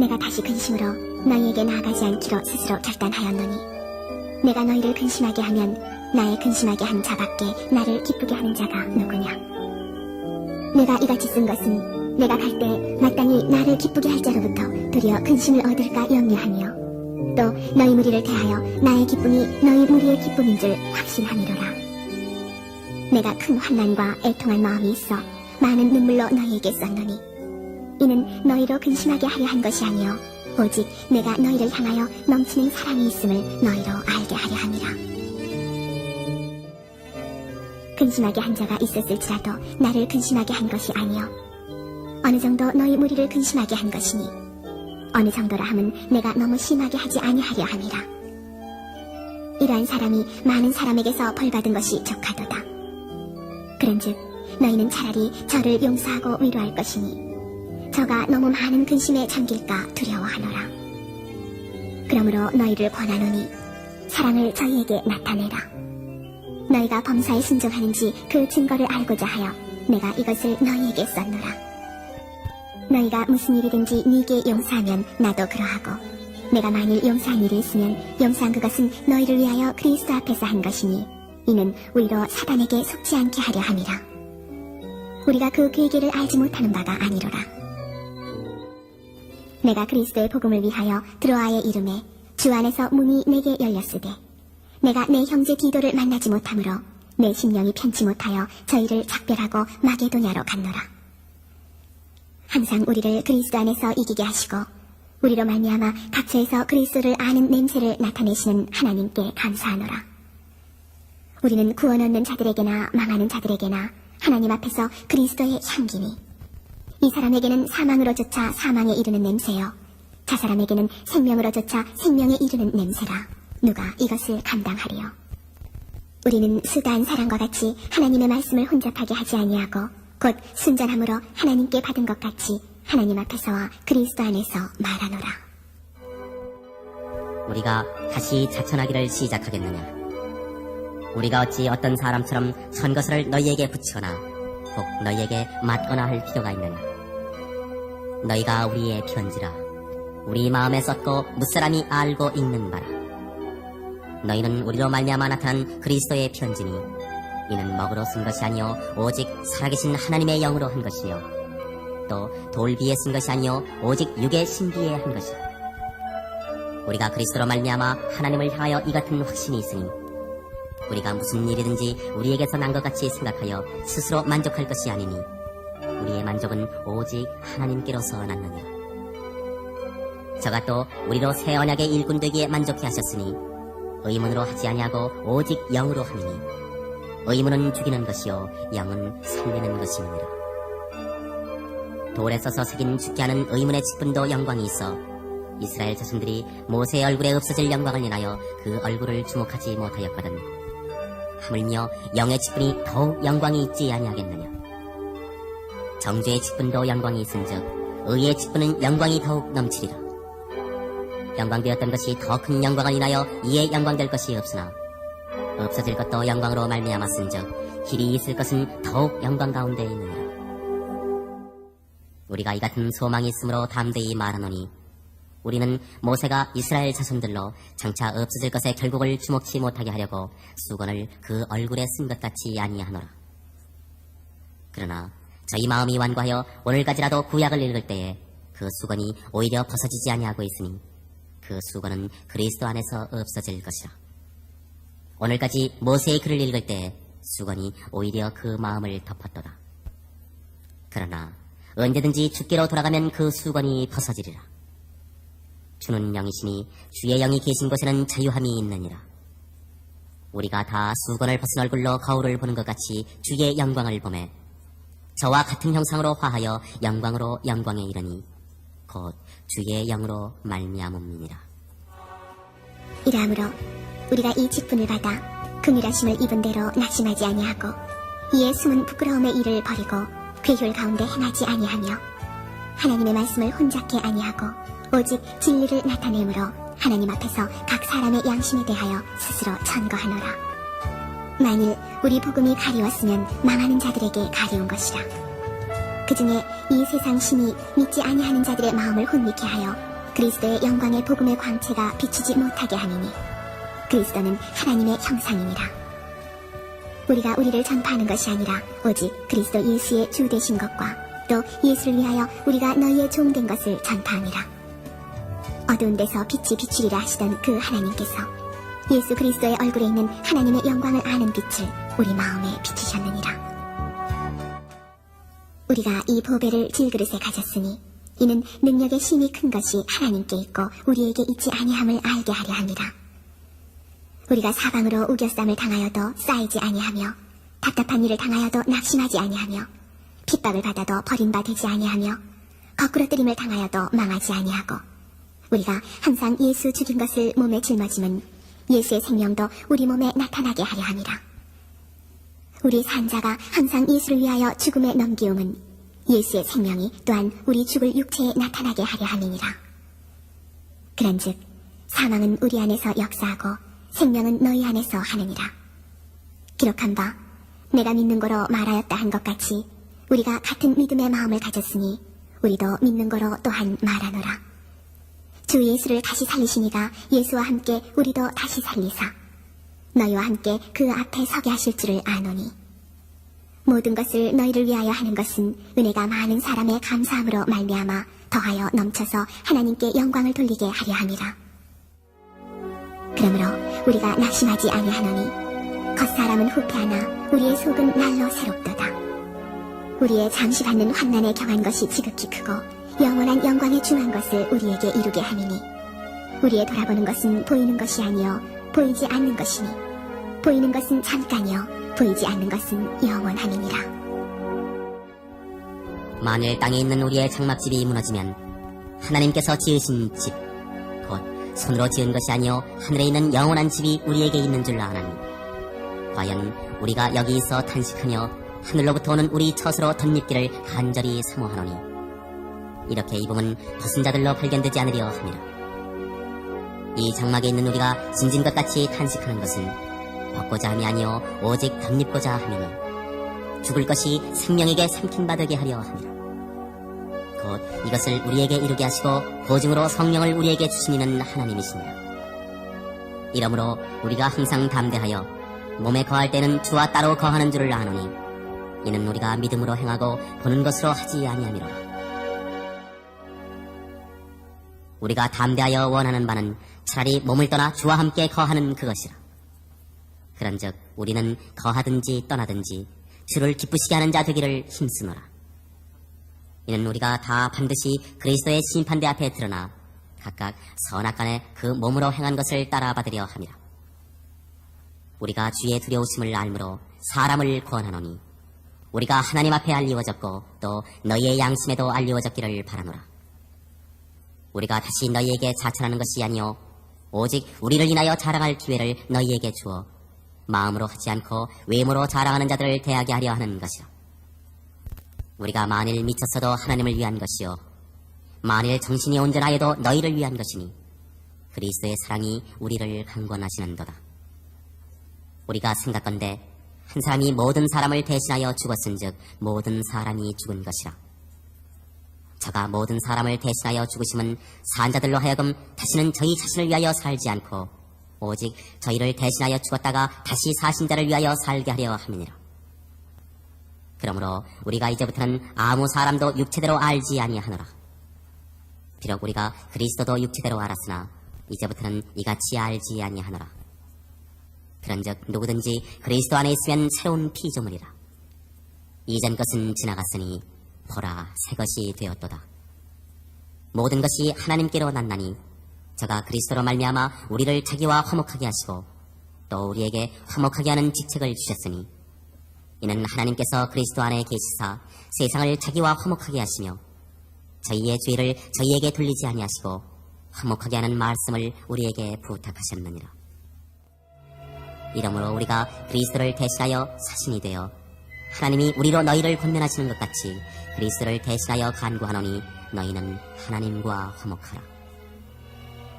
내가 다시 근심으로 너희에게 나아가지 않기로 스스로 결단하였노니. 내가 너희를 근심하게 하면 나의 근심하게 한 자밖에 나를 기쁘게 하는 자가 누구냐? 내가 이같이 쓴 것은 내가 갈 때 마땅히 나를 기쁘게 할 자로부터 도리어 근심을 얻을까 염려하며 또 너희 무리를 대하여 나의 기쁨이 너희 무리의 기쁨인 줄 확신함이로라. 내가 큰 환난과 애통한 마음이 있어 많은 눈물로 너희에게 썼노니 이는 너희로 근심하게 하려 한 것이 아니요. 오직 내가 너희를 향하여 넘치는 사랑이 있음을 너희로 알게 하려 함이라. 근심하게 한 자가 있었을지라도 나를 근심하게 한 것이 아니요. 어느 정도 너희 무리를 근심하게 한 것이니 어느 정도라 함은 내가 너무 심하게 하지 아니하려 함이라. 이러한 사람이 많은 사람에게서 벌받은 것이 족하도다. 그런즉 너희는 차라리 저를 용서하고 위로할 것이니 저가 너무 많은 근심에 잠길까 두려워하노라. 그러므로 너희를 권하노니 사랑을 저희에게 나타내라. 너희가 범사에 순종하는지 그 증거를 알고자 하여 내가 이것을 너희에게 썼노라. 너희가 무슨 일이든지 네게 용서하면 나도 그러하고 내가 만일 용서한 일이 있으면 용서한 그것은 너희를 위하여 그리스도 앞에서 한 것이니 이는 우리로 사단에게 속지 않게 하려 함이라. 우리가 그 계기를 알지 못하는 바가 아니로라. 내가 그리스도의 복음을 위하여 드로아의 이름에 주 안에서 문이 내게 열렸으되 내가 내 형제 디도를 만나지 못하므로 내 심령이 편치 못하여 저희를 작별하고 마게도냐로 갔노라. 항상 우리를 그리스도 안에서 이기게 하시고 우리로 말미암아 각처에서 그리스도를 아는 냄새를 나타내시는 하나님께 감사하노라. 우리는 구원 얻는 자들에게나 망하는 자들에게나 하나님 앞에서 그리스도의 향기니 이 사람에게는 사망으로조차 사망에 이르는 냄새요 저 사람에게는 생명으로조차 생명에 이르는 냄새라 누가 이것을 감당하리요 우리는 수다한 사람과 같이 하나님의 말씀을 혼잡하게 하지 아니하고 곧 순전함으로 하나님께 받은 것 같이 하나님 앞에서와 그리스도 안에서 말하노라 우리가 다시 자천하기를 시작하겠느냐? 우리가 어찌 어떤 사람처럼 선것을 너희에게 붙이거나 혹 너희에게 맞거나 할 필요가 있느냐? 너희가 우리의 편지라 우리 마음에 썼고 무사람이 알고 읽는 바라. 너희는 우리로 말미암아 나타난 그리스도의 편지니 이는 먹으로 쓴 것이 아니요 오직 살아계신 하나님의 영으로 한 것이요 또 돌비에 쓴 것이 아니요 오직 육의 신비에 한 것이라. 우리가 그리스도로 말미암아 하나님을 향하여 이 같은 확신이 있으니 우리가 무슨 일이든지 우리에게서 난 것 같이 생각하여 스스로 만족할 것이 아니니 우리의 만족은 오직 하나님께로서 났느니라. 저가 또 우리로 새 언약의 일꾼 되기에 만족해 하셨으니 의문으로 하지 아니하고 오직 영으로 함이니 의문은 죽이는 것이요 영은 살리는 것이니라. 돌에 써서 새긴 죽게 하는 의문의 직분도 영광이 있어 이스라엘 자손들이 모세의 얼굴에 없어질 영광을 인하여 그 얼굴을 주목하지 못하였거든. 하물며 영의 직분이 더욱 영광이 있지 아니하겠느냐. 정죄의 직분도 영광이 있은즉 의의 직분은 영광이 더욱 넘치리라. 영광되었던 것이 더 큰 영광을 인하여 이에 영광될 것이 없으나 없어질 것도 영광으로 말미암았은즉 길이 있을 것은 더욱 영광 가운데 있느니라. 우리가 이 같은 소망이 있으므로 담대히 말하노니 우리는 모세가 이스라엘 자손들로 장차 없어질 것의 결국을 주목치 못하게 하려고 수건을 그 얼굴에 쓴 것 같이 아니하노라. 그러나 저희 마음이 완고하여 오늘까지라도 구약을 읽을 때에 그 수건이 오히려 벗어지지 아니하고 있으니 그 수건은 그리스도 안에서 없어질 것이라. 오늘까지 모세의 글을 읽을 때에 수건이 오히려 그 마음을 덮었도다. 그러나 언제든지 죽기로 돌아가면 그 수건이 벗어지리라. 주는 영이시니 주의 영이 계신 곳에는 자유함이 있느니라. 우리가 다 수건을 벗은 얼굴로 거울을 보는 것 같이 주의 영광을 보매 저와 같은 형상으로 화하여 영광으로 영광에 이르니 곧 주의 영으로 말미암음이니라. 이러므로 우리가 이 직분을 받아 금일하심을 입은 대로 낙심하지 아니하고 이에 숨은 부끄러움의 일을 버리고 괴혈 가운데 행하지 아니하며 하나님의 말씀을 혼잡게 아니하고 오직 진리를 나타내므로 하나님 앞에서 각 사람의 양심에 대하여 스스로 천거하노라. 만일 우리 복음이 가리웠으면 망하는 자들에게 가리운 것이라. 그 중에 이 세상 신이 믿지 아니하는 자들의 마음을 혼미케 하여 그리스도의 영광의 복음의 광채가 비치지 못하게 하니니 그리스도는 하나님의 형상이니라. 우리가 우리를 전파하는 것이 아니라 오직 그리스도 예수의 주 되신 것과 또 예수를 위하여 우리가 너희의 종 된 것을 전파하니라. 어두운 데서 빛이 비추리라 하시던 그 하나님께서 예수 그리스도의 얼굴에 있는 하나님의 영광을 아는 빛을 우리 마음에 비추셨느니라. 우리가 이 보배를 질그릇에 가졌으니 이는 능력의 힘이 큰 것이 하나님께 있고 우리에게 있지 아니함을 알게 하려 합니다. 우리가 사방으로 우겨쌈을 당하여도 쌓이지 아니하며 답답한 일을 당하여도 낙심하지 아니하며 핍박을 받아도 버림바 되지 아니하며 거꾸로 뜨림을 당하여도 망하지 아니하고 우리가 항상 예수 죽인 것을 몸에 짊어짐은 예수의 생명도 우리 몸에 나타나게 하려 함이라. 우리 산자가 항상 예수를 위하여 죽음에 넘기움은 예수의 생명이 또한 우리 죽을 육체에 나타나게 하려 함이니라. 그런즉 사망은 우리 안에서 역사하고 생명은 너희 안에서 하느니라. 기록한 바 내가 믿는 거로 말하였다 한 것 같이 우리가 같은 믿음의 마음을 가졌으니 우리도 믿는 거로 또한 말하노라. 주 예수를 다시 살리시니가 예수와 함께 우리도 다시 살리사 너희와 함께 그 앞에 서게 하실 줄을 아노니 모든 것을 너희를 위하여 하는 것은 은혜가 많은 사람의 감사함으로 말미암아 더하여 넘쳐서 하나님께 영광을 돌리게 하려 함이라. 그러므로 우리가 낙심하지 아니하노니 겉사람은 후패하나 우리의 속은 날로 새롭도다. 우리의 잠시 받는 환난에 경한 것이 지극히 크고 영원한 영광에 중한 것을 우리에게 이루게 하느니 우리의 돌아보는 것은 보이는 것이 아니요 보이지 않는 것이니 보이는 것은 잠깐이요 보이지 않는 것은 영원함이니라. 만일 땅에 있는 우리의 장막집이 무너지면 하나님께서 지으신 집, 곧 손으로 지은 것이 아니요 하늘에 있는 영원한 집이 우리에게 있는 줄 아나니 과연 우리가 여기 있어 탄식하며 하늘로부터 오는 우리 처소로 덧입기를 간절히 사모하노니 이렇게 입음은 벗은 자들로 발견되지 않으려 함이라 이 장막에 있는 우리가 진진 것 같이 탄식하는 것은 벗고자 함이 아니요 오직 덧입고자 함이니 죽을 것이 생명에게 삼킨 바되게 하려 함이라 곧 이것을 우리에게 이루게 하시고 보증으로 성령을 우리에게 주시니는 하나님이시니라. 이러므로 우리가 항상 담대하여 몸에 거할 때는 주와 따로 거하는 줄을 아노니 이는 우리가 믿음으로 행하고 보는 것으로 하지 아니함이로라. 우리가 담대하여 원하는 바는 차라리 몸을 떠나 주와 함께 거하는 그것이라. 그런즉 우리는 거하든지 떠나든지 주를 기쁘시게 하는 자 되기를 힘쓰노라. 이는 우리가 다 반드시 그리스도의 심판대 앞에 드러나 각각 선악간에 그 몸으로 행한 것을 따라받으려 함이라. 우리가 주의 두려우심을 알므로 사람을 구원하노니 우리가 하나님 앞에 알리워졌고 또 너희의 양심에도 알리워졌기를 바라노라. 우리가 다시 너희에게 자천하는 것이 아니요 오직 우리를 인하여 자랑할 기회를 너희에게 주어 마음으로 하지 않고 외모로 자랑하는 자들을 대하게 하려 하는 것이라. 우리가 만일 미쳤어도 하나님을 위한 것이요 만일 정신이 온전하여도 너희를 위한 것이니 그리스도의 사랑이 우리를 강권하시는도다. 우리가 생각건대 한 사람이 모든 사람을 대신하여 죽었은즉 모든 사람이 죽은 것이라. 저가 모든 사람을 대신하여 죽으심은 산자들로 하여금 다시는 저희 자신을 위하여 살지 않고 오직 저희를 대신하여 죽었다가 다시 사신 자를 위하여 살게 하려 함이니라. 그러므로 우리가 이제부터는 아무 사람도 육체대로 알지 아니하노라. 비록 우리가 그리스도도 육체대로 알았으나 이제부터는 이같이 알지 아니하노라. 그런즉 누구든지 그리스도 안에 있으면 새로운 피조물이라. 이전 것은 지나갔으니 보라 새 것이 되었도다. 모든 것이 하나님께로 났나니 저가 그리스도로 말미암아 우리를 자기와 화목하게 하시고 또 우리에게 화목하게 하는 직책을 주셨으니 이는 하나님께서 그리스도 안에 계시사 세상을 자기와 화목하게 하시며 저희의 죄를 저희에게 돌리지 아니하시고 화목하게 하는 말씀을 우리에게 부탁하셨느니라. 이러므로 우리가 그리스도를 대신하여 사신이 되어 하나님이 우리로 너희를 권면하시는 것 같이 그리스도를 대신하여 간구하노니 너희는 하나님과 화목하라.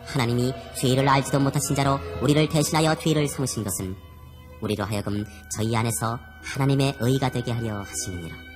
하나님이 죄를 알지도 못하신 자로 우리를 대신하여 죄를 삼으신 것은 우리로 하여금 저희 안에서 하나님의 의가 되게 하려 하심이니라.